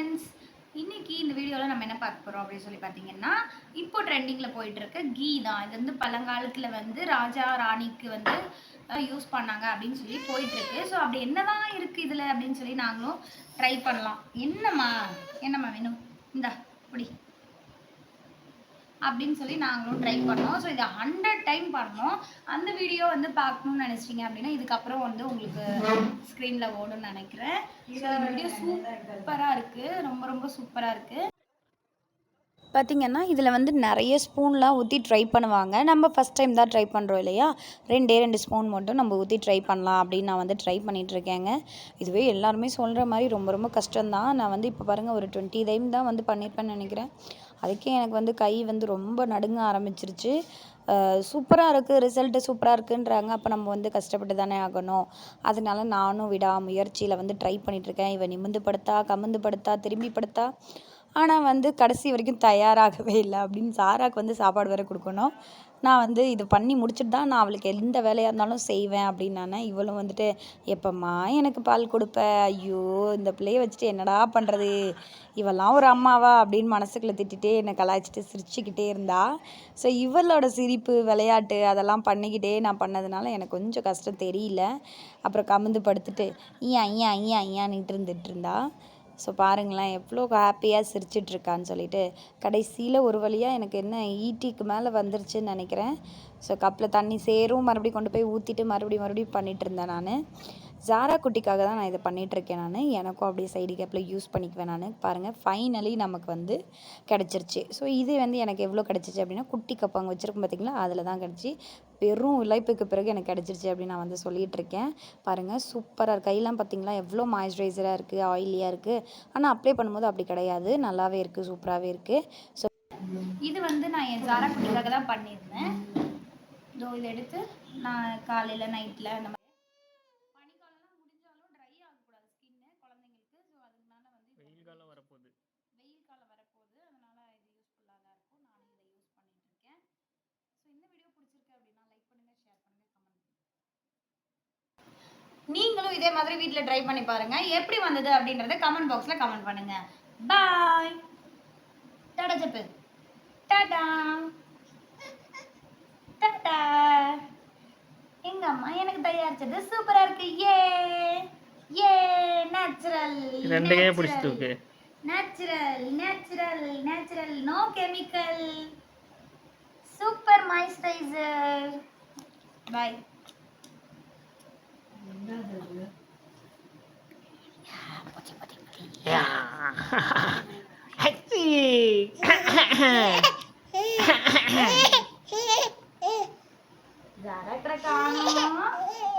Friends இன்னைக்கு இந்த வீடியோவில் நம்ம என்ன பார்க்க போகிறோம் அப்படின்னு சொல்லி பார்த்தீங்கன்னா இப்போ ட்ரெண்டிங்கில் போயிட்டு இருக்க கீ தான் இது வந்து பழங்காலத்தில் வந்து ராஜா ராணிக்கு வந்து யூஸ் பண்ணாங்க அப்படின்னு சொல்லி போயிட்டுருக்கு. ஸோ அப்படி என்னதான் இருக்குது இதில் அப்படின்னு சொல்லி நாங்களும் ட்ரை பண்ணலாம். என்னம்மா? என்னம்மா வேணும்? இந்தா இப்படி அப்படின்னு சொல்லி நாங்களும் ட்ரை பண்ணோம். ஸோ இதை ஹண்ட்ரட் டைம் பண்ணோம். அந்த வீடியோ வந்து பார்க்கணும்னு நினச்சிங்க அப்படின்னா இதுக்கப்புறம் வந்து உங்களுக்கு ஸ்க்ரீனில் ஓடும்னு நினைக்கிறேன். ஸோ இந்த வீடியோ சூப்பராக இருக்குது ரொம்ப ரொம்ப சூப்பராக இருக்குது பார்த்திங்கன்னா இதில் வந்து நிறைய ஸ்பூன்லாம் ஊற்றி ட்ரை பண்ணுவாங்க. நம்ம ஃபஸ்ட் டைம் தான் ட்ரை பண்ணுறோம் இல்லையா? ரெண்டே ரெண்டு ஸ்பூன் மட்டும் நம்ம ஊற்றி ட்ரை பண்ணலாம் அப்படின்னு நான் வந்து ட்ரை பண்ணிகிட்ருக்கேங்க இதுவே எல்லாருமே சொல்கிற மாதிரி ரொம்ப ரொம்ப கஷ்டம்தான். நான் வந்து இப்போ பாருங்கள் ஒரு டுவெண்ட்டி டைம் தான் வந்து பண்ணியிருப்பேன்னு நினைக்கிறேன். அதுக்கே எனக்கு வந்து கை வந்து ரொம்ப நடுங்க ஆரம்பிச்சிருச்சு. சூப்பராக இருக்குது ரிசல்ட்டு சூப்பராக இருக்குன்றாங்க. அப்போ நம்ம வந்து கஷ்டப்பட்டு தானே ஆகணும். அதனால நானும் விடா முயற்சியில் வந்து ட்ரை பண்ணிகிட்ருக்கேன் இவன் நிமிந்து படுத்தா கமிந்து படுத்தா திரும்பி படுத்தா. ஆனால் வந்து கடைசி வரைக்கும் தயாராகவே இல்லை. அப்படின்னு சாராக்கு வந்து சாப்பாடு வேறு கொடுக்கணும். நான் வந்து இது பண்ணி முடிச்சுட்டு தான் நான் அவளுக்கு எந்த வேலையாக இருந்தாலும் செய்வேன் அப்படின்னு நான் இவளும் வந்துட்டு எப்பம்மா எனக்கு பால் கொடுப்ப? ஐயோ இந்த பிள்ளைய வச்சுட்டு என்னடா பண்ணுறது இவெல்லாம் ஒரு அம்மாவா? அப்படின்னு மனசுக்குள்ளே திட்டிகிட்டே என்னை கலாய்ச்சிட்டு சிரிச்சுக்கிட்டே இருந்தா. ஸோ இவளோட சிரிப்பு விளையாட்டு அதெல்லாம் பண்ணிக்கிட்டே நான் பண்ணதுனால எனக்கு கொஞ்சம் கஷ்டம் தெரியல. அப்புறம் கமுந்து படுத்துட்டு ஐயா ஐயா ஐயா ஐயான்னுட்டு இருந்துட்டு இருந்தா. ஸோ பாருங்களேன் எவ்வளோ ஹாப்பியாக சிரிச்சிட்ருக்கான்னு சொல்லிட்டு கடைசியில் ஒரு வழியாக எனக்கு என்ன ஈட்டிக்கு மேலே வந்துருச்சுன்னு நினைக்கிறேன். ஸோ கப்பில் தண்ணி சேரும் மறுபடியும் கொண்டு போய் ஊற்றிட்டு மறுபடியும் மறுபடியும் பண்ணிகிட்டு இருந்தேன் நான். ஜாரா குட்டிக்காக தான் நான் இதை பண்ணிகிட்ருக்கேன் நான். எனக்கும் அப்படியே சைடு கேப்பில் யூஸ் பண்ணிக்குவேன் நான். பாருங்கள் ஃபைனலி நமக்கு வந்து கிடச்சிருச்சு. ஸோ இது வந்து எனக்கு எவ்வளோ கிடச்சிச்சு அப்படின்னா குட்டி கப்பாங்க அங்கே வச்சுருக்கோம் பார்த்திங்களா அதில் தான் கிடச்சி. பெரும் உழைப்புக்கு பிறகு எனக்கு கிடச்சிருச்சு அப்படின்னு நான் வந்து சொல்லிகிட்ருக்கேன் பாருங்கள் சூப்பராக இருக்குது கையெல்லாம் பார்த்திங்களா எவ்வளோ மாய்ஸ்சரைசராக இருக்குது ஆயிலியாக இருக்குது ஆனால் அப்ளை பண்ணும்போது அப்படி கிடையாது. நல்லாவே இருக்குது சூப்பராகவே இருக்குது ஸோ இது வந்து நான் என் ஜாரா குட்டிக்காக தான் பண்ணியிருந்தேன். இதோ இதை எடுத்து நான் காலையில் நைட்டில் அந்த மாதிரி பனிக்காலம்லாம் முடிஞ்சாலும் ட்ரை ஆகக்கூடாது ஸ்கின்னு குழந்தைங்களுக்கு ஸோ அதனால வந்து இது வெயில் காலம் வரப்போகுது. வெயில் காலம் வரப்போகுது. அதனால் இது யூஸ்ஃபுல்லாக தான் இருக்கும். நானும் இதை யூஸ் பண்ணிகிட்டு இருக்கேன். ஸோ இந்த வீடியோ பிடிச்சிருக்கு அப்படின்னா லைக் பண்ணுங்கள் ஷேர் பண்ணுங்கள் கமெண்ட் நீங்களும் இதே மாதிரி வீட்டில் ட்ரை பண்ணி பாருங்கள் எப்படி வந்தது அப்படின்றத கமெண்ட் பாக்ஸில் கமெண்ட் பண்ணுங்கள் பாய் டாடா ஜப்பு. டாடா. டாடா. எங்கள் அம்மா எனக்கு தயாரிச்சது சூப்பராக இருக்குது ஏ ஏ நேச்சுரல் ரெண்டு கையை பிடிச்சி தூக்கு natural natural natural no chemical super moisturiser by Zara காணோம் பை